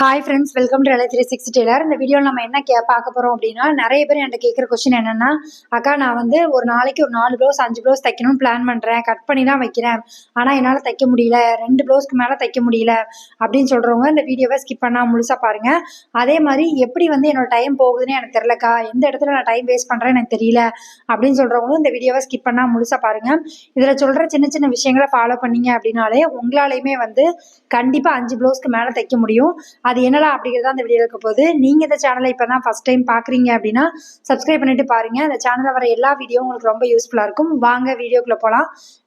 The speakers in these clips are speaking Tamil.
Hi friends welcome to three sixty tailor இந்த வீடியோவில் நம்ம என்ன கே பார்க்க போகிறோம் அப்படின்னா நிறைய பேர் என்கிட்ட கேட்குற கொஸ்டின் என்னென்னா அக்கா நான் வந்து ஒரு நாளைக்கு ஒரு நாலு ப்ளவுஸ் அஞ்சு ப்ளவுஸ் தைக்கணும்னு பிளான் பண்ணுறேன் கட் பண்ணி தான் வைக்கிறேன். ஆனால் என்னால் தைக்க முடியல. ரெண்டு ப்ளவுஸ்க்கு மேலே தைக்க முடியல. அப்படின்னு சொல்கிறவங்க இந்த வீடியோவை ஸ்கிப் பண்ணால் முழுசாக பாருங்கள் அதே மாதிரி எப்படி வந்து என்னோட டைம் போகுதுன்னு எனக்கு தெரிலக்கா எந்த இடத்துல நான் டைம் வேஸ்ட் பண்ணுறேன் எனக்கு தெரியல. அப்படின்னு சொல்கிறவங்களும் இந்த வீடியோவை ஸ்கிப் பண்ணால் முழுசாக பாருங்கள் இதில் சொல்கிற சின்ன சின்ன விஷயங்களை ஃபாலோ பண்ணீங்க அப்படின்னாலே உங்களாலையுமே வந்து கண்டிப்பாக அஞ்சு ப்ளவுஸ்க்கு மேலே தைக்க முடியும். அது என்னடா அப்படிங்கிறது அந்த வீடியோ இருக்க போகுது நீங்கள் இந்த சேனலை இப்போ தான் ஃபஸ்ட் டைம் பார்க்குறீங்க அப்படின்னா சப்ஸ்கிரைப் பண்ணிட்டு பாருங்கள் அந்த சேனலில் வர எல்லா வீடியோ உங்களுக்கு ரொம்ப யூஸ்ஃபுல்லாக இருக்கும். வாங்க வீடியோக்குள்ளே போகலாம்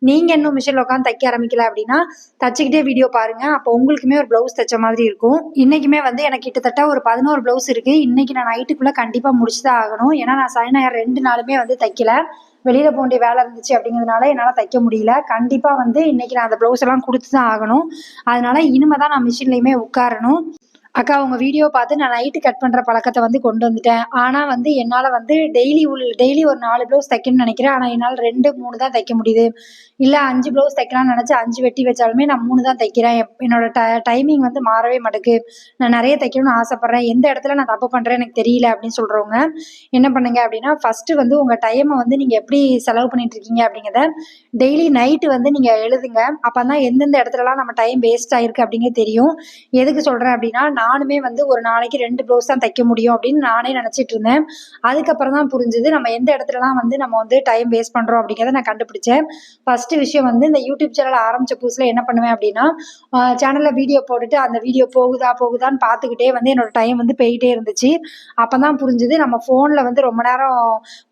நீங்கள் இன்னும் மிஷினில் உட்காந்து தைக்க ஆரம்பிக்கல அப்படின்னா தச்சுக்கிட்டே வீடியோ பாருங்கள் அப்போ உங்களுக்குமே ஒரு ப்ளவுஸ் தைச்ச மாதிரி இருக்கும். இன்றைக்குமே வந்து எனக்கு கிட்டத்தட்ட ஒரு பதினோரு ப்ளவுஸ் இருக்குது இன்றைக்கி நான் நைட்டுக்குள்ளே கண்டிப்பாக முடிச்சு தான் ஆகணும். ஏன்னா நான் சனிநாயர் ரெண்டு நாளுமே வந்து தைக்கல. வெளியில் போக வேண்டிய வேலை இருந்துச்சு அப்படிங்கிறதுனால என்னால் தைக்க முடியல. கண்டிப்பாக வந்து இன்றைக்கி நான் அந்த ப்ளவுஸ் எல்லாம் கொடுத்து தான் ஆகணும். அதனால இனிமே தான் நான் மிஷின்லேயுமே உட்காரணும். அக்கா உங்கள் வீடியோ பார்த்து நான் நைட்டு கட் பண்ணுற பழக்கத்தை வந்து கொண்டு வந்துட்டேன். ஆனால் வந்து என்னால் வந்து டெய்லி உள் டெய்லி ஒரு நாலு ப்ளவுஸ் தைக்கணும்னு நினைக்கிறேன். ஆனால் என்னால் ரெண்டு மூணு தான் தைக்க முடியுது. இல்லை அஞ்சு ப்ளவுஸ் தைக்கலாம்னு நினச்சி அஞ்சு வெட்டி வச்சாலுமே நான் மூணு தான் தைக்கிறேன். என்னோட ட டைமிங் வந்து மாறவே மாட்டேக்கு. நான் நிறைய தைக்கணும்னு ஆசைப்பட்றேன். எந்த இடத்துல நான் தப்பு பண்ணுறேன் எனக்கு தெரியல அப்படின்னு சொல்கிறவங்க என்ன பண்ணுங்க அப்படின்னா ஃபஸ்ட்டு வந்து உங்கள் டைமை வந்து நீங்கள் எப்படி செலவு பண்ணிட்டு இருக்கீங்க அப்படிங்கிறத டெய்லி நைட்டு வந்து நீங்கள் எழுதுங்க. அப்போ தான் எந்தெந்த இடத்துலலாம் நம்ம டைம் வேஸ்ட் ஆயிருக்கு அப்படிங்கிறது தெரியும். எதுக்கு சொல்கிறேன் அப்படின்னா நானுமே வந்து ஒரு நாளைக்கு ரெண்டு ப்ளவுஸ் தான் தைக்க முடியும் அப்படின்னு நானே நினச்சிட்டு இருந்தேன். அதுக்கப்புறம் தான் புரிஞ்சுது நம்ம எந்த இடத்துலலாம் வந்து நம்ம வந்து டைம் வேஸ்ட் பண்ணுறோம் அப்படிங்கிறத நான் கண்டுபிடிச்சேன். ஃபஸ்ட்டு விஷயம் வந்து இந்த யூடியூப் சேனல் ஆரம்பித்த புதுசில் என்ன பண்ணுவேன் அப்படின்னா சேனலில் வீடியோ போட்டுட்டு அந்த வீடியோ போகுதா போகுதான்னு பார்த்துக்கிட்டே வந்து என்னோட டைம் வந்து போயிட்டே இருந்துச்சு. அப்போ தான் புரிஞ்சுது நம்ம ஃபோனில் வந்து ரொம்ப நேரம்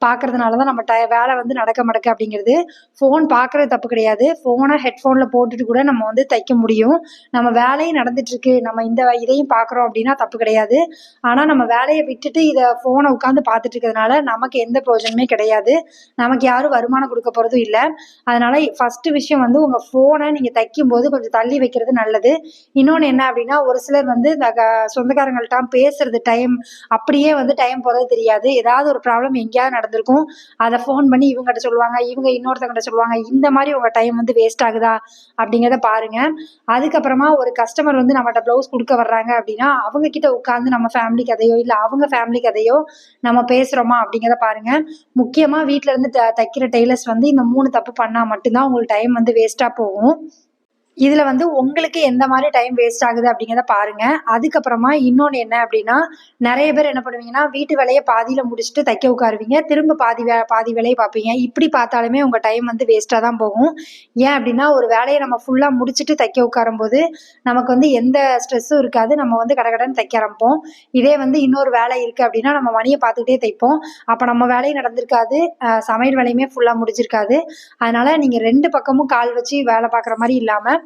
பார்க்கறதுனால தான் நம்ம டை வேலை வந்து நடக்க மாட்டேக்கு அப்படிங்கிறது. ஃபோன் பார்க்குறது தப்பு கிடையாது. ஃபோனை ஹெட்ஃபோனில் போட்டுட்டு கூட நம்ம வந்து தைக்க முடியும். நம்ம வேலையும் நடந்துட்டுருக்கு. நம்ம இந்த இதையும் பார்க்குறோம் அப்படின்னா தப்பு கிடையாது. ஆனால் நம்ம வேலையை விட்டுட்டு இதை ஃபோனை உட்காந்து பார்த்துட்டு இருக்கிறதுனால நமக்கு எந்த பிரயோஜனமே கிடையாது. நமக்கு யாரும் வருமானம் கொடுக்க போகிறதும் இல்லை. அதனால் ஃபஸ்ட்டு விஷயம் வந்து உங்கள் ஃபோனை நீங்கள் தைக்கும்போது கொஞ்சம் தள்ளி வைக்கிறது நல்லது. இன்னொன்று என்ன அப்படின்னா ஒரு சிலர் வந்து இந்த க- சொந்தக்காரங்கள்ட்ட பேசுறது டைம் அப்படியே வந்து டைம் போகிறது தெரியாது. ஏதாவது ஒரு ப்ராப்ளம் எங்கேயாவது நடந்திருக்கும். அதை ஃபோன் பண்ணி இவங்ககிட்ட சொல்லுவாங்க. இவங்க இன்னொருத்தங்கிட்ட சொல்லுவாங்க இந்த மாதிரி உங்கள் டைம் வந்து வேஸ்ட் ஆகுதா? அப்படிங்கிறத பாருங்க. அதுக்கப்புறமா ஒரு கஸ்டமர் வந்து நம்மகிட்ட ப்ளவுஸ் கொடுக்க வர்றாங்க அப்படின்னா அவங்க கிட்ட உட்காந்து நம்ம ஃபேமிலி கதையோ இல்லை அவங்க ஃபேமிலி கதையோ நம்ம பேசுகிறோமா அப்படிங்கிறத பாருங்க. முக்கியமாக வீட்டில் இருந்து த- தைக்கிற டெய்லர்ஸ் வந்து இந்த மூணு தப்பு பண்ணால் மட்டும்தான் உங்களுக்கு டைம் வந்து வேஸ்ட்டாக போகும். இதில் வந்து உங்களுக்கு எந்த மாதிரி டைம் வேஸ்ட் ஆகுது அப்படிங்கிறத பாருங்க. அதுக்கப்புறமா இன்னொன்று என்ன அப்படின்னா நிறைய பேர் என்ன பண்ணுவீங்கன்னா வீட்டு வேலையை பாதியில் முடிச்சுட்டு தைக்க உட்காருவீங்க. திரும்ப பாதி வே பாதி வேலையை பார்ப்பீங்க. இப்படி பார்த்தாலுமே உங்கள் டைம் வந்து வேஸ்ட்டாக தான் போகும். ஏன் அப்படின்னா ஒரு வேலையை நம்ம ஃபுல்லாக முடிச்சுட்டு தைக்க உட்காரும்போது நமக்கு வந்து எந்த ஸ்ட்ரெஸ்ஸும் இருக்காது. நம்ம வந்து கடகடன்னு தைக்க ஆரம்பிப்போம். இதே வந்து இன்னொரு வேலை இருக்குது அப்படின்னா நம்ம மணியை பார்த்துக்கிட்டே தைப்போம். அப்போ நம்ம வேலையும் நடந்திருக்காது. சமையல் வேலையுமே ஃபுல்லாக முடிஞ்சிருக்காது. அதனால நீங்கள் ரெண்டு பக்கமும் கால் வச்சு வேலை பார்க்குற மாதிரி இல்லாமல்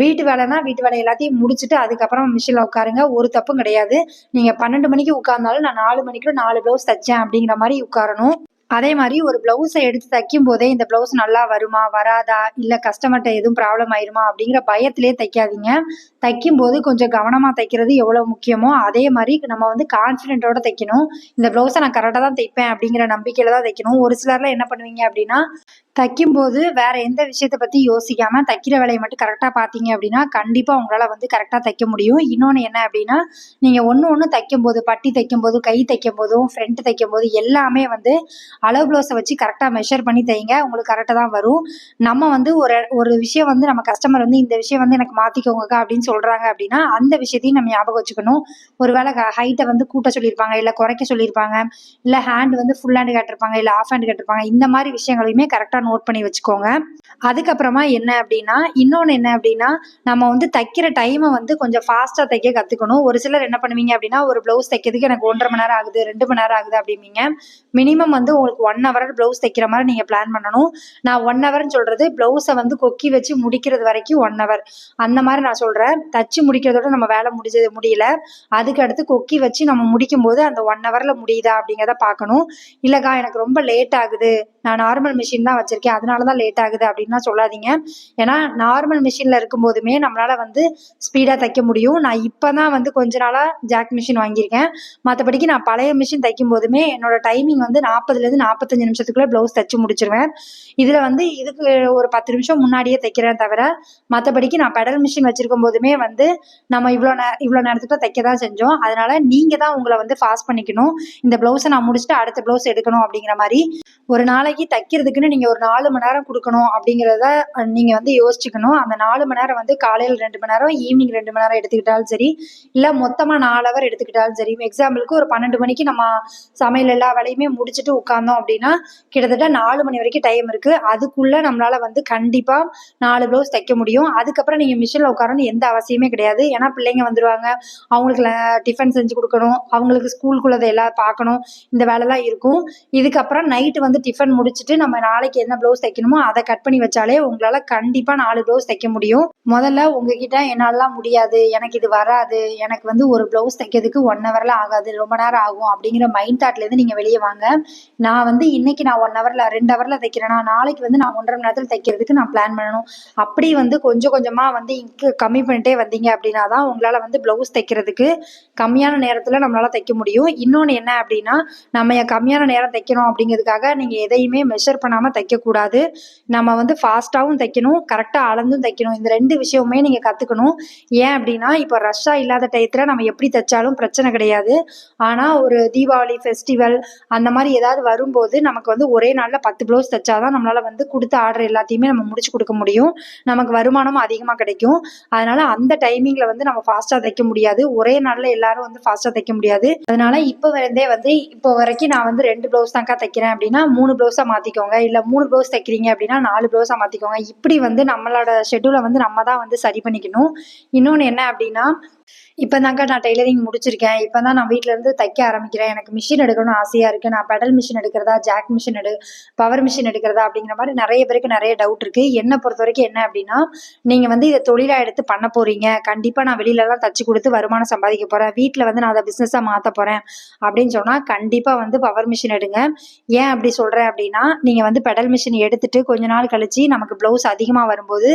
வீட்டு வேலைனா வீட்டு வேலை எல்லாத்தையும் முடிச்சுட்டு அதுக்கப்புறம் மிஷினில் உட்காருங்க. ஒரு தப்பும் கிடையாது. நீங்கள் பன்னெண்டு மணிக்கு உட்கார்ந்தாலும் நான் நாலு மணிக்கு நாலு ப்ளவுஸ் தைச்சேன் அப்படிங்கிற மாதிரி உட்காரணும். அதே மாதிரி ஒரு ப்ளவுஸை எடுத்து தைக்கும் போதே இந்த ப்ளவுஸ் நல்லா வருமா வராதா? இல்லை கஸ்டமர்கிட்ட எதுவும் ப்ராப்ளம் ஆயிருமா? அப்படிங்கிற பயத்திலே தைக்காதீங்க. தைக்கும் போது கொஞ்சம் கவனமாக தைக்கிறது எவ்வளோ முக்கியமோ அதே மாதிரி நம்ம வந்து கான்ஃபிடென்ட்டோட தைக்கணும். இந்த ப்ளவுஸை நான் கரெக்டாக தான் தைப்பேன் அப்படிங்கிற நம்பிக்கையில் தான் தைக்கணும். ஒரு சிலர்லாம் என்ன பண்ணுவீங்க அப்படின்னா தைக்கும்போது வேற எந்த விஷயத்தை பற்றி யோசிக்காமல் தைக்கிற வேலையை மட்டும் கரெக்டாக பார்த்தீங்க அப்படின்னா கண்டிப்பாக உங்களால் வந்து கரெக்டாக தைக்க முடியும். இன்னொன்று என்ன அப்படின்னா நீங்கள் ஒன்று ஒன்று தைக்கும் போது பட்டி தைக்கும்போது கை தைக்கும் போதும் ஃப்ரண்ட் தைக்கும் போது எல்லாமே வந்து அளவு ப்ளவுஸை வச்சு கரெக்டாக மெஷர் பண்ணி தைங்க உங்களுக்கு கரெக்டாக தான் வரும். நம்ம வந்து ஒரு ஒரு விஷயம் வந்து நம்ம கஸ்டமர் வந்து இந்த விஷயம் வந்து எனக்கு மாற்றிக்கோங்கக்கா அப்படின்னு சொல்கிறாங்க அப்படின்னா அந்த விஷயத்தையும் நம்ம ஞாபகம் வச்சுக்கணும். ஒருவேளை ஹைட்டை வந்து கூட்ட சொல்லியிருப்பாங்க இல்லை குறைக்க சொல்லியிருப்பாங்க இல்லை ஹேண்ட் வந்து ஃபுல் ஹேண்ட் கேட்டிருப்பாங்க இல்லை ஆஃப் ஹேண்ட் கேட்டிருப்பாங்க இந்த மாதிரி விஷயங்களையுமே கரெக்டாக நோட் பண்ணி வச்சுக்கோங்க. அதுக்கப்புறமா என்ன அப்படின்னா இன்னொன்று என்ன அப்படின்னா நம்ம வந்து தைக்கிற டைமை வந்து கொஞ்சம் ஃபாஸ்ட்டாக தைக்க கற்றுக்கணும் ஒரு சிலர் என்ன பண்ணுவீங்க அப்படின்னா ஒரு ப்ளவுஸ் தைக்கிறதுக்கு எனக்கு ஒன்றரை மணி நேரம் ஆகுது ரெண்டு மணி நேரம் ஆகுது அப்படிம்பீங்க. மினிமம் வந்து உங்களுக்கு ஒன் ஹவர் ப்ளவுஸ் தைக்கிற மாதிரி நீங்கள் பிளான் பண்ணணும். நான் ஒன் ஹவர்னு சொல்கிறது ப்ளவுஸை வந்து கொக்கி வச்சு முடிக்கிறது வரைக்கும் ஒன் ஹவர் அந்த மாதிரி நான் சொல்கிறேன் தச்சு முடிக்கிறதோட நம்ம வேலை முடிஞ்சது முடியல. அதுக்கு அடுத்து கொக்கி வச்சு நம்ம முடிக்கும் போது அந்த ஒன் ஹவரில் முடியுதா அப்படிங்கிறத பார்க்கணும். இல்லைக்கா எனக்கு ரொம்ப லேட் ஆகுது. நான் நார்மல் மிஷின் தான் வச்சுருக்கேன். அதனால தான் லேட் ஆகுது அப்படின்லாம் சொல்லாதீங்க. ஏன்னா நார்மல் மிஷினில் இருக்கும்போதுமே நம்மளால் வந்து ஸ்பீடாக தைக்க முடியும். நான் இப்போ தான் வந்து கொஞ்ச நாளாக ஜாக் மிஷின் வாங்கியிருக்கேன். மற்றபடிக்கு நான் பழைய மிஷின் தைக்கும் போதுமே என்னோட டைமிங் வந்து நாற்பதுலேருந்து நாற்பதுலேருந்து நாற்பத்தஞ்சு நிமிஷத்துக்குள்ளே ப்ளவுஸ் தைச்சு முடிச்சிருவேன். இதில் வந்து இதுக்கு ஒரு பத்து நிமிஷம் முன்னாடியே தைக்கிறேன் தவிர மற்றபடிக்கு நான் பெடல் மிஷின் வச்சுருக்கும் போதுமே வந்து நம்ம இவ்வளோ நே இவ்வளோ நேரத்துக்குள்ள தைக்க தான் செஞ்சோம். அதனால் நீங்கள் தான் உங்களை வந்து ஃபாஸ்ட் பண்ணிக்கணும். இந்த ப்ளவுஸை நான் முடிச்சுட்டு அடுத்த ப்ளவுஸ் எடுக்கணும் அப்படிங்கிற மாதிரி ஒரு நாளைக்கு தைக்கிறதுக்குன்னு நீங்கள் ஒரு நாலு மணி நேரம் கொடுக்கணும் அப்படிங்கிறத நீங்கள் வந்து யோசிச்சுக்கணும். அந்த நாலு மணி நேரம் வந்து காலையில் ரெண்டு மணி நேரம் ஈவினிங் ரெண்டு மணி நேரம் எடுத்துக்கிட்டாலும் சரி இல்லை மொத்தமாக நாலு ஹவர் எடுத்துக்கிட்டாலும் சரி. எக்ஸாம்பிளுக்கு ஒரு பன்னெண்டு மணிக்கு நம்ம சமையல் எல்லா வேலையுமே முடிச்சுட்டு உட்காந்து வந்தோம் அப்படின்னா கிட்டத்தட்ட நாலு மணி வரைக்கும் டைம் இருக்கு. அதுக்குள்ள நம்மளால வந்து கண்டிப்பாக நாலு ப்ளவுஸ் தைக்க முடியும். அதுக்கப்புறம் நீங்கள் மிஷின்ல உட்காரணும் எந்த அவசியமே கிடையாது. ஏன்னா பிள்ளைங்க வந்துடுவாங்க அவங்களுக்கு டிஃபன் செஞ்சு கொடுக்கணும். அவங்களுக்கு ஸ்கூலுக்குள்ளதை எல்லாம் பார்க்கணும். இந்த வேலைலாம் இருக்கும். இதுக்கப்புறம் நைட்டு வந்து டிஃபன் முடிச்சுட்டு நம்ம நாளைக்கு என்ன ப்ளவுஸ் தைக்கணுமோ அதை கட் பண்ணி வச்சாலே உங்களால கண்டிப்பாக நாலு ப்ளவுஸ் தைக்க முடியும். முதல்ல உங்ககிட்ட என்னாலலாம் முடியாது. எனக்கு இது வராது. எனக்கு வந்து ஒரு ப்ளவுஸ் தைக்கிறதுக்கு ஒன் ஹவர்ல ஆகாது. ரொம்ப நேரம் ஆகும் அப்படிங்கிற மைண்ட் தாட்லேருந்து நீங்க வெளியே வாங்க. நான் நான் வந்து இன்னைக்கு நான் ஒன் ஹவரில் ரெண்டு ஹவரில் தைக்கிறேன்னா நாளைக்கு வந்து நான் ஒன்றரை மணி நேரத்தில் தைக்கிறதுக்கு நான் பிளான் பண்ணணும். அப்படி வந்து கொஞ்சம் கொஞ்சமாக வந்து இங்கு கம்மி பண்ணிட்டே வந்தீங்க அப்படின்னா தான் உங்களால் வந்து ப்ளவுஸ் தைக்கிறதுக்கு கம்மியான நேரத்தில் நம்மளால் தைக்க முடியும். இன்னொன்று என்ன அப்படின்னா நம்ம கம்மியான நேரம் தைக்கணும் அப்படிங்கிறதுக்காக நீங்கள் எதையுமே மெஷர் பண்ணாமல் தைக்கக்கூடாது. நம்ம வந்து ஃபாஸ்ட்டாகவும் தைக்கணும் கரெக்டாக அளந்தும் தைக்கணும். இந்த ரெண்டு விஷயமுமே நீங்கள் கற்றுக்கணும் ஏன் அப்படின்னா இப்போ ரஷ்ஷாக இல்லாத டயத்தில் நம்ம எப்படி தைச்சாலும் பிரச்சனை கிடையாது. ஆனால் ஒரு தீபாவளி ஃபெஸ்டிவல் அந்த மாதிரி ஏதாவது வரும்போது நமக்கு வந்து ஒரே நாளில் பத்து ப்ளவுஸ் தைச்சாதான் நம்மளால் வந்து கொடுத்த ஆர்டர் எல்லாத்தையுமே நம்ம முடிச்சு கொடுக்க முடியும். நமக்கு வருமானமும் அதிகமாக கிடைக்கும். அதனால அந்த டைமிங்கில் வந்து நம்ம ஃபாஸ்ட்டாக தைக்க முடியாது. ஒரே நாளில் எல்லாரும் வந்து ஃபாஸ்ட்டாக தைக்க முடியாது. அதனால இப்போ இருந்தே வந்து இப்போ வரைக்கும் நான் வந்து ரெண்டு ப்ளவுஸ் தான்க்கா தைக்கிறேன் அப்படின்னா மூணு ப்ளவுஸாக மாற்றிக்கோங்க இல்லை மூணு ப்ளவுஸ் தைக்கிறீங்க அப்படின்னா நாலு ப்ளவுஸாக மாற்றிக்கோங்க இப்படி வந்து நம்மளோட ஷெட்யூலை வந்து நம்ம தான் வந்து சரி பண்ணிக்கணும். இன்னொன்று என்ன அப்படின்னா இப்போ தாங்க நான் டெய்லரிங் முடிச்சிருக்கேன். இப்போ தான் நான் வீட்ல இருந்து தைக்க ஆரம்பிக்கிறேன். எனக்கு மிஷின் எடுக்கணும்னு ஆசையாக இருக்குது நான் பெடல் மிஷின் எடுக்கிறதா ஜாக் மிஷின் எடு பவர் மிஷின் எடுக்கிறதா அப்படிங்கிற மாதிரி நிறைய பேருக்கு நிறைய டவுட் இருக்குது என்னை பொறுத்த வரைக்கும் என்ன அப்படின்னா நீங்கள் வந்து இதை தொழிலாக எடுத்து பண்ண போகிறீங்க கண்டிப்பாக நான் வெளியிலலாம் தச்சு கொடுத்து வருமானம் சம்பாதிக்க போகிறேன் வீட்டில் வந்து நான் அதை பிஸ்னஸாக மாற்ற போகிறேன் அப்படின்னு சொன்னால் கண்டிப்பாக வந்து பவர் மிஷின் எடுங்க. ஏன் அப்படி சொல்கிறேன் அப்படின்னா நீங்கள் வந்து பெடல் மிஷின் எடுத்துட்டு கொஞ்ச நாள் கழிச்சு நமக்கு ப்ளவுஸ் அதிகமாக வரும்போது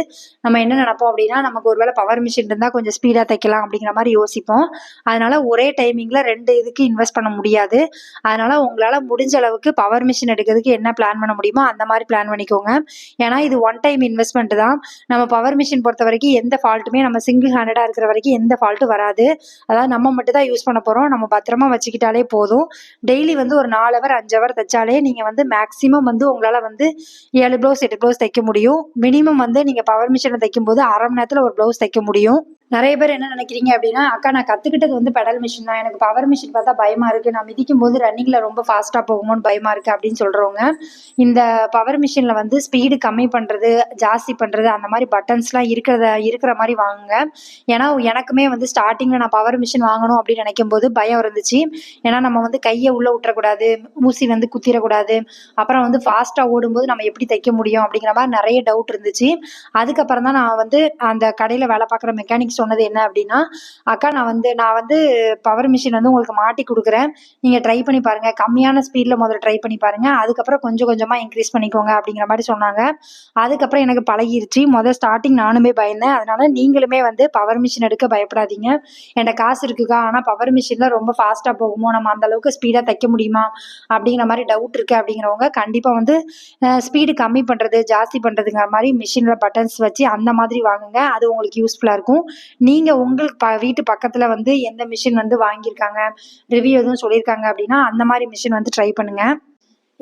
நம்ம என்ன நினைப்போம் அப்படின்னா நமக்கு ஒருவேளை பவர் மிஷின் இருந்தால் கொஞ்சம் ஸ்பீடாக தைக்கலாம் அப்படிங்கிற மாதிரி யோசிப்போம். அதனால ஒரே டைமிங்கில் ரெண்டு இதுக்கு இன்வெஸ்ட் பண்ண முடியாது. அதனால உங்களால் முடிஞ்ச அளவுக்கு பவர் மிஷின் எடுக்கிறதுக்கு என்ன பிளான் பண்ண முடியுமோ அந்த மாதிரி பிளான் பண்ணிக்கோங்க. ஏன்னா இது ஒன் டைம் இன்வெஸ்ட்மெண்ட் தான். நம்ம பவர் மிஷின் பொறுத்த வரைக்கும் எந்த ஃபால்ட்டுமே நம்ம சிங்கிள் ஹேண்டடா இருக்கிற வரைக்கும் எந்த ஃபால்ட்டும் வராது. அதாவது நம்ம மட்டும் தான் யூஸ் பண்ண போகிறோம் நம்ம பத்திரமா வச்சுக்கிட்டாலே போதும். டெய்லி வந்து ஒரு நாலு ஹவர் அஞ்சு ஹவர் தைச்சாலே நீங்கள் வந்து மேக்ஸிமம் வந்து உங்களால் வந்து ஏழு ப்ளவுஸ் எட்டு ப்ளவுஸ் தைக்க முடியும். மினிமம் வந்து நீங்கள் பவர் மிஷினை தைக்கும் போது அரை மணி நேரத்தில் ஒரு ப்ளவுஸ் தைக்க முடியும். நிறைய பேர் என்ன நினைக்கிறீங்க அப்படின்னா அக்கா நான் கற்றுக்கிட்டது வந்து பெடல் மிஷின் தான். எனக்கு பவர் மிஷின் பார்த்தா பயமாக இருக்குது நான் மிதிக்கும் போது ரன்னிங்கில் ரொம்ப ஃபாஸ்ட்டாக போகுமோன்னு பயமாக இருக்குது அப்படின்னு சொல்கிறவங்க இந்த பவர் மிஷினில் வந்து ஸ்பீடு கம்மி பண்ணுறது ஜாஸ்தி பண்ணுறது அந்த மாதிரி பட்டன்ஸ்லாம் இருக்கிறத இருக்கிற மாதிரி வாங்குங்க. ஏன்னா எனக்குமே வந்து ஸ்டார்டிங்கில் நான் பவர் மிஷின் வாங்கணும் அப்படின்னு நினைக்கும் போது பயம் இருந்துச்சு. ஏன்னா நம்ம வந்து கையை உள்ளே விட்டுறக்கூடாது ஊசி வந்து குத்திடக்கூடாது. அப்புறம் வந்து ஃபாஸ்ட்டாக ஓடும்போது நம்ம எப்படி தைக்க முடியும் அப்படிங்கிற மாதிரி நிறைய டவுட் இருந்துச்சு. அதுக்கப்புறம் தான் நான் வந்து அந்த கடையில் வேலை பார்க்குற மெக்கானிக்ஸ் சொன்னது என்ன அப்படின்னா அக்கா நான் வந்து நான் வந்து பவர் மிஷின் வந்து உங்களுக்கு மாட்டி கொடுக்குறேன். நீங்கள் ட்ரை பண்ணி பாருங்கள் கம்மியான ஸ்பீடில் முதல்ல ட்ரை பண்ணி பாருங்கள் அதுக்கப்புறம் கொஞ்சம் கொஞ்சமாக இன்க்ரீஸ் பண்ணிக்கோங்க அப்படிங்கிற மாதிரி சொன்னாங்க. அதுக்கப்புறம் எனக்கு பழகிருச்சு. முதல் ஸ்டார்டிங் நானுமே பயந்தேன். அதனால நீங்களுமே வந்து பவர் மிஷின் எடுக்க பயப்படாதீங்க. என்கிட்ட காசு இருக்குக்கா. ஆனால் பவர் மிஷினில் ரொம்ப ஃபாஸ்ட்டாக போகுமோ? நம்ம அந்த அளவுக்கு ஸ்பீடாக தைக்க முடியுமா? அப்படிங்கிற மாதிரி டவுட் இருக்குது அப்படிங்கிறவங்க கண்டிப்பாக வந்து ஸ்பீடு கம்மி பண்ணுறது ஜாஸ்தி பண்ணுறதுங்கிற மாதிரி மிஷினில் பட்டன்ஸ் வச்சு அந்த மாதிரி வாங்குங்க. அது உங்களுக்கு யூஸ்ஃபுல்லாக இருக்கும். நீங்கள் உங்களுக்கு ப வீட்டு பக்கத்தில் வந்து எந்த மிஷின் வந்து வாங்கியிருக்காங்க? ரிவ்யூ எதுவும் சொல்லியிருக்காங்க அப்படின்னா அந்த மாதிரி மிஷின் வந்து ட்ரை பண்ணுங்கள்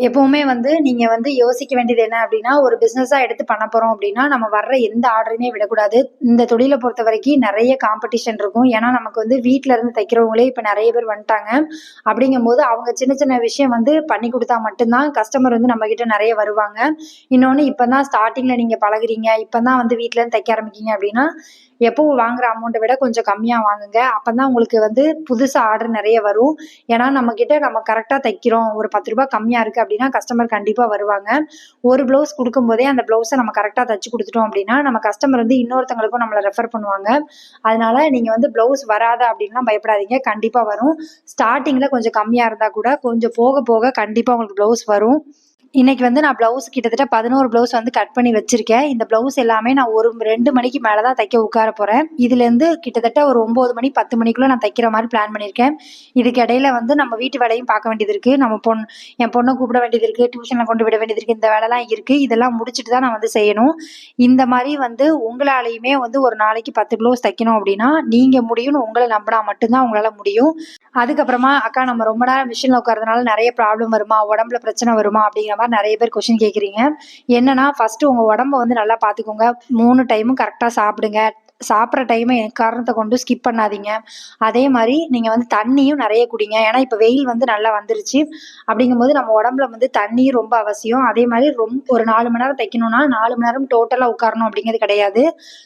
எப்பவுமே வந்து நீங்க வந்து யோசிக்க வேண்டியது என்ன அப்படின்னா ஒரு பிசினஸா எடுத்து பண்ண போறோம் அப்படின்னா நம்ம வர்ற எந்த ஆர்டரையுமே விடக்கூடாது. இந்த தொழிலை பொறுத்த வரைக்கும் நிறைய காம்படிஷன் இருக்கும். ஏன்னா நமக்கு வந்து வீட்டில் இருந்து தைக்கிறவங்களே இப்ப நிறைய பேர் வந்துட்டாங்க. அப்படிங்கும்போது அவங்க சின்ன சின்ன விஷயம் வந்து பண்ணி கொடுத்தா மட்டும்தான் கஸ்டமர் வந்து நம்ம கிட்ட நிறைய வருவாங்க. இன்னொன்று இப்பதான் ஸ்டார்டிங்ல நீங்க பழகுறீங்க. இப்பதான் வந்து வீட்ல இருந்து தைக்க ஆரம்பிக்கீங்க அப்படின்னா எப்போவும் வாங்குற அமௌண்ட்டை விட கொஞ்சம் கம்மியாக வாங்குங்க. அப்போ தான் உங்களுக்கு வந்து புதுசாக ஆர்டர் நிறைய வரும். ஏன்னா நம்மக்கிட்ட நம்ம கரெக்டாக தைக்கிறோம். ஒரு பத்து ரூபா கம்மியாக இருக்குது அப்படின்னா கஸ்டமர் கண்டிப்பாக வருவாங்க. ஒரு ப்ளவுஸ் கொடுக்கும்போதே அந்த ப்ளவுஸை நம்ம கரெக்டாக தச்சு கொடுத்துட்டோம் அப்படின்னா நம்ம கஸ்டமர் வந்து இன்னொருத்தங்களுக்கும் நம்மளை ரெஃபர் பண்ணுவாங்க. அதனால நீங்கள் வந்து ப்ளவுஸ் வராத அப்படின்லாம் பயப்படாதீங்க. கண்டிப்பாக வரும். ஸ்டார்டிங்கில் கொஞ்சம் கம்மியாக இருந்தால் கூட கொஞ்சம் போக போக கண்டிப்பாக உங்களுக்கு ப்ளவுஸ் வரும். இன்னைக்கு வந்து நான் ப்ளவுஸ் கிட்டத்தட்ட பதினோரு ப்ளவுஸ் வந்து கட் பண்ணி வச்சிருக்கேன். இந்த ப்ளவுஸ் எல்லாமே நான் ஒரு ரெண்டு மணிக்கு மேலே தான் தைக்க உட்கார போகிறேன் இதுலேருந்து கிட்டத்தட்ட ஒரு ஒம்பது மணி பத்து மணிக்குள்ளே நான் தைக்கிற மாதிரி பிளான் பண்ணியிருக்கேன் இதுக்கு இடையில வந்து நம்ம வீட்டு வேலையும் பார்க்க வேண்டியது இருக்குது நம்ம பொண்ணு என் பொண்ணை கூப்பிட வேண்டியது இருக்குது டியூஷனில் கொண்டு விட வேண்டியது இருக்குது இந்த வேலைலாம் இருக்குது இதெல்லாம் முடிச்சுட்டு தான் நான் வந்து செய்யணும். இந்த மாதிரி வந்து உங்களாலையுமே வந்து ஒரு நாளைக்கு பத்து ப்ளவுஸ் தைக்கணும் அப்படின்னா நீங்கள் முடியும்னு உங்களை நம்பினா மட்டும்தான் உங்களால் முடியும். அதுக்கப்புறமா அக்கா நம்ம ரொம்ப நேரம் மிஷினில் உட்காரதுனால நிறைய ப்ராப்ளம் வருமா? உடம்புல பிரச்சனை வருமா? அப்படிங்கிற மாதிரி நிறைய பேர் கொஷின் கேட்குறீங்க என்னன்னா ஃபர்ஸ்ட் உங்கள் உடம்ப வந்து நல்லா பார்த்துக்கோங்க மூணு டைமும் கரெக்டாக சாப்பிடுங்க. சாப்பிட்ற டைமை காரணத்தை கொண்டு ஸ்கிப் பண்ணாதீங்க. அதே மாதிரி நீங்கள் வந்து தண்ணியும் நிறைய குடிங்க. ஏன்னா இப்போ வெயில் வந்து நல்லா வந்துருச்சு. அப்படிங்கும்போது நம்ம உடம்புல வந்து தண்ணியும் ரொம்ப அவசியம். அதே மாதிரி ரொம்ப ஒரு நாலு மணி நேரம் தைக்கணும்னா நாலு மணி நேரம் டோட்டலாக உட்காரணும் அப்படிங்கிறது கிடையாது.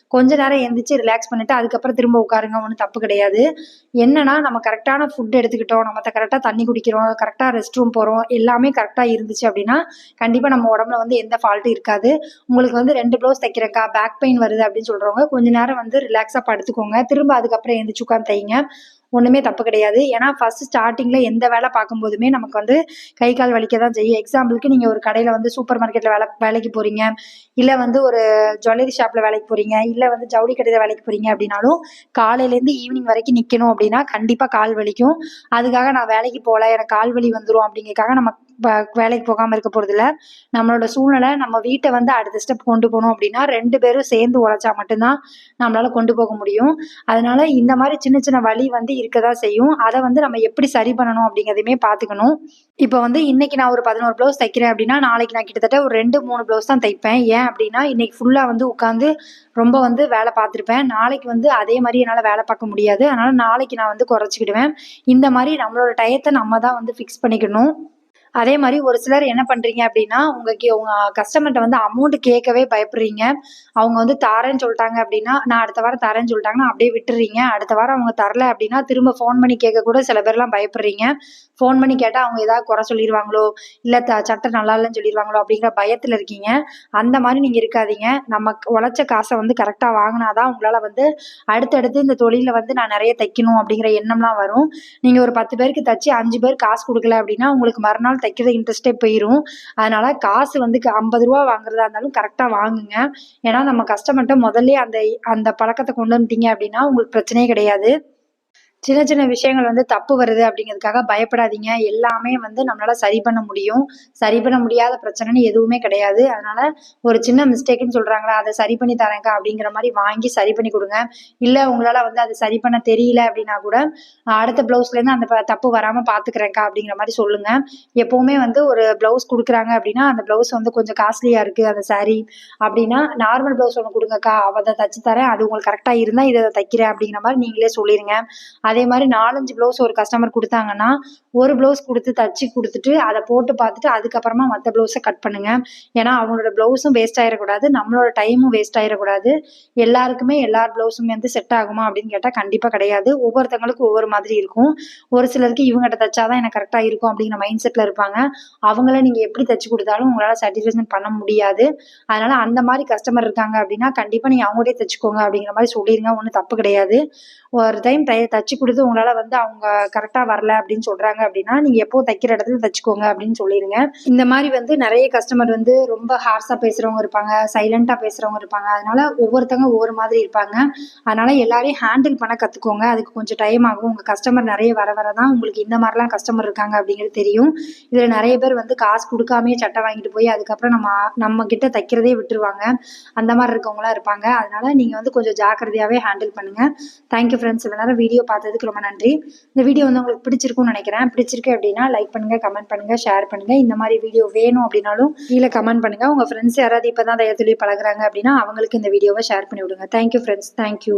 கொஞ்ச நேரம் எந்திரிச்சு ரிலாக்ஸ் பண்ணிட்டு அதுக்கப்புறம் திரும்ப உட்காருங்க. ஒன்றும் தப்பு கிடையாது. என்னன்னா நம்ம கரெக்டான ஃபுட் எடுத்துக்கிட்டோம். நம்ம கரெக்டாக தண்ணி குடிக்கிறோம். கரெக்டாக ரெஸ்ட் ரூம் போகிறோம் எல்லாமே கரெக்டாக இருந்துச்சு அப்படின்னா கண்டிப்பாக நம்ம உடம்புல வந்து எந்த ஃபால்ட்டும் இருக்காது. உங்களுக்கு வந்து ரெண்டு ப்ளவுஸ் தைக்கிறக்கா பேக் பெயின் வருது அப்படின்னு சொல்கிறவங்க கொஞ்ச நேரம் வந்து ரிலாக்ஸாக படுத்துக்கோங்க. திரும்ப அதுக்கப்புறம் எந்திரிச்சு உட்காந்து தைங்க ஒன்றுமே தப்பு கிடையாது. ஏன்னா ஃபஸ்ட்டு ஸ்டார்டிங்கில் எந்த வேலை பார்க்கும்போதுமே நமக்கு வந்து கை கால் வலிக்க தான் செய்யும். எக்ஸாம்பிளுக்கு நீங்கள் ஒரு கடையில் வந்து சூப்பர் மார்க்கெட்டில் வேலை வேலைக்கு போகிறீங்க இல்லை வந்து ஒரு ஜுவல்லரி ஷாப்பில் வேலைக்கு போகிறீங்க இல்லை வந்து ஜவுளி கடையில் வேலைக்கு போகிறீங்க அப்படின்னாலும் காலையிலேருந்து ஈவினிங் வரைக்கும் நிற்கணும் அப்படின்னா கண்டிப்பாக கால் வலிக்கும். அதுக்காக நான் வேலைக்கு போகல. எனக்கு கால் வலி வந்துடும் அப்படிங்கிறதுக்காக நம்ம வேலைக்கு போகாமல் இருக்க போகிறதில்ல நம்மளோட சூழ்நிலை நம்ம வீட்டை வந்து அடுத்த ஸ்டெப் கொண்டு போகணும் அப்படின்னா ரெண்டு பேரும் சேர்ந்து உழைச்சா மட்டும்தான் நம்மளால் கொண்டு போக முடியும். அதனால இந்த மாதிரி சின்ன சின்ன வழி வந்து இருக்க தான் செய்யும். அதை வந்து நம்ம எப்படி சரி பண்ணணும் அப்படிங்கிறதையுமே பார்த்துக்கணும். இப்போ வந்து இன்னைக்கு நான் ஒரு பதினோரு ப்ளவுஸ் தைக்கிறேன் அப்படின்னா நாளைக்கு நான் கிட்டத்தட்ட ஒரு ரெண்டு மூணு ப்ளவுஸ் தான் தைப்பேன். ஏன் அப்படின்னா இன்னைக்கு ஃபுல்லாக வந்து உட்காந்து ரொம்ப வந்து வேலை பார்த்துருப்பேன். நாளைக்கு வந்து அதே மாதிரி என்னால் வேலை பார்க்க முடியாது. அதனால நாளைக்கு நான் வந்து குறைச்சிக்கிடுவேன். இந்த மாதிரி நம்மளோட டயத்தை நம்ம தான் வந்து ஃபிக்ஸ் பண்ணிக்கணும். அதே மாதிரி ஒரு சிலர் என்ன பண்றீங்க அப்படின்னா உங்களுக்கு உங்க கஸ்டமர்கிட்ட வந்து அமௌண்ட் கேட்கவே பயப்படுறீங்க. அவங்க வந்து தாரேன்னு சொல்லிட்டாங்க அப்படின்னா நான் அடுத்த வாரம் தரேன்னு சொல்லிட்டாங்கன்னா அப்படியே விட்டுறீங்க. அடுத்த வாரம் அவங்க தரல அப்படின்னா திரும்ப ஃபோன் பண்ணி கேட்க கூட சில பேர்லாம் பயப்படுறீங்க. ஃபோன் பண்ணி கேட்டால் அவங்க ஏதாவது குறை சொல்லிடுவாங்களோ இல்லை த சட்டை நல்லா இல்லைன்னு சொல்லிடுவாங்களோ அப்படிங்கிற பயத்தில் இருக்கீங்க. அந்த மாதிரி நீங்கள் இருக்காதீங்க. நம்ம உழைச்ச காசை வந்து கரெக்டாக வாங்கினாதான் உங்களால் வந்து அடுத்தடுத்து இந்த தொழிலில் வந்து நான் நிறைய தைக்கணும் அப்படிங்கிற எண்ணம்லாம் வரும். நீங்கள் ஒரு பத்து பேருக்கு தச்சு அஞ்சு பேர் காசு கொடுக்கல அப்படின்னா உங்களுக்கு மறுநாள் தைக்கிற இன்ட்ரெஸ்டே போயிடும் அதனால காசு வந்து ஐம்பது ரூபா வாங்குறதா இருந்தாலும் கரெக்டாக வாங்குங்க. ஏன்னா நம்ம கஸ்டமர்கிட்ட முதல்ல அந்த அந்த பழக்கத்தை கொண்டு வந்துட்டீங்க அப்படின்னா உங்களுக்கு பிரச்சனையே கிடையாது. சின்ன சின்ன விஷயங்கள் வந்து தப்பு வருது அப்படிங்கிறதுக்காக பயப்படாதீங்க. எல்லாமே வந்து நம்மளால சரி பண்ண முடியும். சரி பண்ண முடியாத பிரச்சனைன்னு எதுவுமே கிடையாது. அதனால ஒரு சின்ன மிஸ்டேக்குன்னு சொல்றாங்களா அதை சரி பண்ணி தரேங்க அப்படிங்கிற மாதிரி வாங்கி சரி பண்ணி கொடுங்க. இல்லை உங்களால வந்து அதை சரி பண்ண தெரியல அப்படின்னா கூட அடுத்த பிளவுஸ்லேருந்து அந்த தப்பு வராம பாத்துக்கிறேன்க்கா அப்படிங்கிற மாதிரி சொல்லுங்க. எப்பவுமே வந்து ஒரு பிளவுஸ் கொடுக்குறாங்க அப்படின்னா அந்த பிளவுஸ் வந்து கொஞ்சம் காஸ்ட்லியா இருக்கு அந்த சாரீ அப்படின்னா நார்மல் பிளவுஸ் ஒன்று கொடுங்கக்கா. அதை தச்சு தரேன். அது உங்களுக்கு கரெக்டாக இருந்தால் இதை தைக்கிறேன் அப்படிங்கிற மாதிரி நீங்களே சொல்லிடுங்க அதே மாதிரி நாலஞ்சு ப்ளவுஸ் ஒரு கஸ்டமர் கொடுத்தாங்கன்னா ஒரு ப்ளவுஸ் கொடுத்து தச்சு கொடுத்துட்டு அதை போட்டு பார்த்துட்டு அதுக்கப்புறமா மற்ற ப்ளவுஸை கட் பண்ணுங்க. ஏன்னா அவங்களோட ப்ளவுஸும் வேஸ்ட் ஆயிடக்கூடாது நம்மளோட டைமும் வேஸ்ட் ஆயிடக்கூடாது எல்லாருக்குமே எல்லா ப்ளவுஸும் வந்து செட் ஆகுமா அப்படின்னு கேட்டால் கண்டிப்பாக கிடையாது. ஒவ்வொருத்தவங்களுக்கும் ஒவ்வொரு மாதிரி இருக்கும். ஒரு சிலருக்கு இவங்ககிட்ட தச்சாதான் எனக்கு கரெக்டாக இருக்கும் அப்படிங்கிற மைண்ட் செட்டில் இருப்பாங்க. அவங்கள நீங்கள் எப்படி தச்சு கொடுத்தாலும் உங்களால் சாட்டிஸ்ஃபேக்ஷன் பண்ண முடியாது. அதனால அந்த மாதிரி கஸ்டமர் இருக்காங்க அப்படின்னா கண்டிப்பாக நீங்கள் அவங்கள்டே தச்சுக்கோங்க அப்படிங்கிற மாதிரி சொல்லிடுங்க ஒன்றும் தப்பு கிடையாது. ஒரு டைம் தை தச்சு கொடுத்து உங்களால் வந்து அவங்க கரெக்டாக வரல அப்படின்னு சொல்கிறாங்க அப்படின்னா நீங்கள் எப்போ தைக்கிற இடத்துல தைச்சிக்கோங்க அப்படின்னு சொல்லிடுங்க இந்த மாதிரி வந்து நிறைய கஸ்டமர் வந்து ரொம்ப ஹார்ஸாக பேசுகிறவங்க இருப்பாங்க சைலண்ட்டாக பேசுகிறவங்க இருப்பாங்க. அதனால ஒவ்வொருத்தவங்க ஒவ்வொரு மாதிரி இருப்பாங்க. அதனால எல்லாரையும் ஹேண்டில் பண்ண கற்றுக்கோங்க அதுக்கு கொஞ்சம் டைம் ஆகும். உங்கள் கஸ்டமர் நிறைய வர வர தான் உங்களுக்கு இந்த மாதிரிலாம் கஸ்டமர் இருக்காங்க அப்படிங்கிறது தெரியும். இதில் நிறைய பேர் வந்து காசு கொடுக்காமே சட்டை வாங்கிட்டு போய் அதுக்கப்புறம் நம்ம நம்ம கிட்ட தைக்கிறதே விட்டுருவாங்க. அந்த மாதிரி இருக்கவங்களாம் இருப்பாங்க. அதனால நீங்கள் வந்து கொஞ்சம் ஜாக்கிரதையாகவே ஹேண்டில் பண்ணுங்கள் தேங்க்யூ ஃப்ரெண்ட்ஸ் இவ்வளோ நேரம் வீடியோ அதுக்கு ரொம்ப நன்றி. இந்த வீடியோ வந்து உங்களுக்கு பிடிச்சிருக்கும்னு நினைக்கிறேன். பிடிச்சிருக்கு அப்படின்னா லைக் பண்ணுங்க கமெண்ட் பண்ணுங்க ஷேர் பண்ணுங்க. இந்த மாதிரி வீடியோ வேணும் அப்படின்னாலும் கீழே கமெண்ட் பண்ணுங்க. உங்க ஃப்ரெண்ட்ஸ் யாராவது இப்போ தான் தையல் பழகுறாங்க அப்படின்னா அவங்களுக்கு இந்த வீடியோவை ஷேர் பண்ணி விடுங்க. Thank you friends thank you